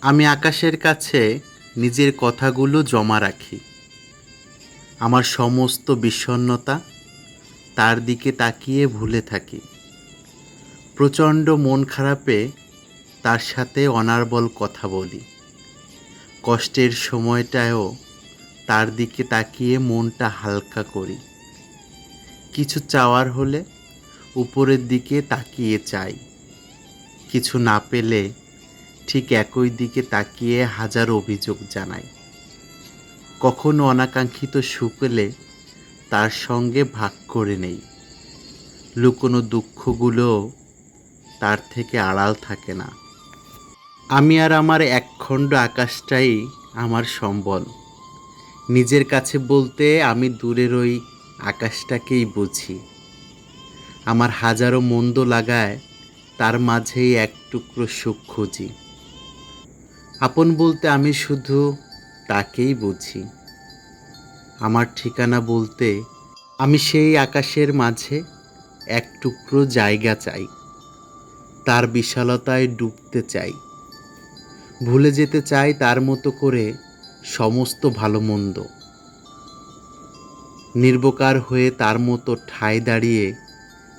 আমি আকাশের কাছে নিজের কথাগুলো জমা রাখি। আমার সমস্ত বিষণ্ণতা তার দিকে তাকিয়ে ভুলে থাকি। প্রচণ্ড মন খারাপে তার সাথে অনার্বল কথা বলি। কষ্টের সময়টায়ও তার দিকে তাকিয়ে মনটা হালকা করি। কিছু চাওয়ার হলে উপরের দিকে তাকিয়ে চাই। কিছু না পেলে ঠিক একই দিকে তাকিয়ে হাজার অভিযোগ জানাই কখনো অনাকাঙ্ক্ষিত এলে তার সঙ্গে ভাগ করে নেই। লুকোনো দুঃখগুলো তার থেকে আড়াল থাকে না। আমি আর আমার একখণ্ড আকাশটাই আমার সম্বল। নিজের কাছে বলতে আমি দূরের ওই আকাশটাকেই বুঝি। আমার হাজারো মন্দ লাগায় তার মাঝেই এক টুকরো সুখ খুঁজি। আপন বলতে আমি শুধু তাকেই বুঝি। আমার ঠিকানা বলতে আমি সেই আকাশের মাঝে এক টুকরো জায়গা চাই। তার বিশালতায় ডুবতে চাই। ভুলে যেতে চাই তার মতো করে সমস্ত ভালো মন্দ নির্বকার হয়ে তার মতো ঠায় দাঁড়িয়ে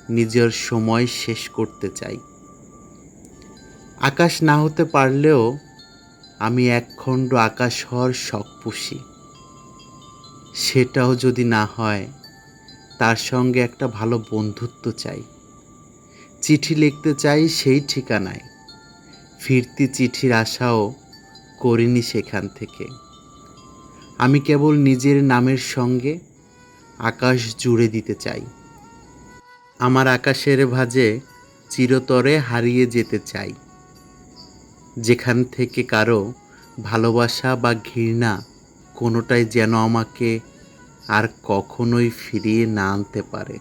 নিজের সময় শেষ করতে চাই। আকাশ না হতে পারলেও আমি একখণ্ড আকাশ হওয়ার শখ পুষি। সেটাও যদি না হয়, তার সঙ্গে একটা ভালো বন্ধুত্ব চাই। চিঠি লিখতে চাই সেই ঠিকানায়। ফিরতি চিঠির আশাও করিনি সেখান থেকে। আমি কেবল নিজের নামের সঙ্গে আকাশ জুড়ে দিতে চাই। আমার আকাশের ভাজে চিরতরে হারিয়ে যেতে চাই। যেখান থেকে কারও ভালোবাসা বা ঘৃণা কোনোটাই যেন আমাকে আর কখনোই ফিরিয়ে না আনতে পারে।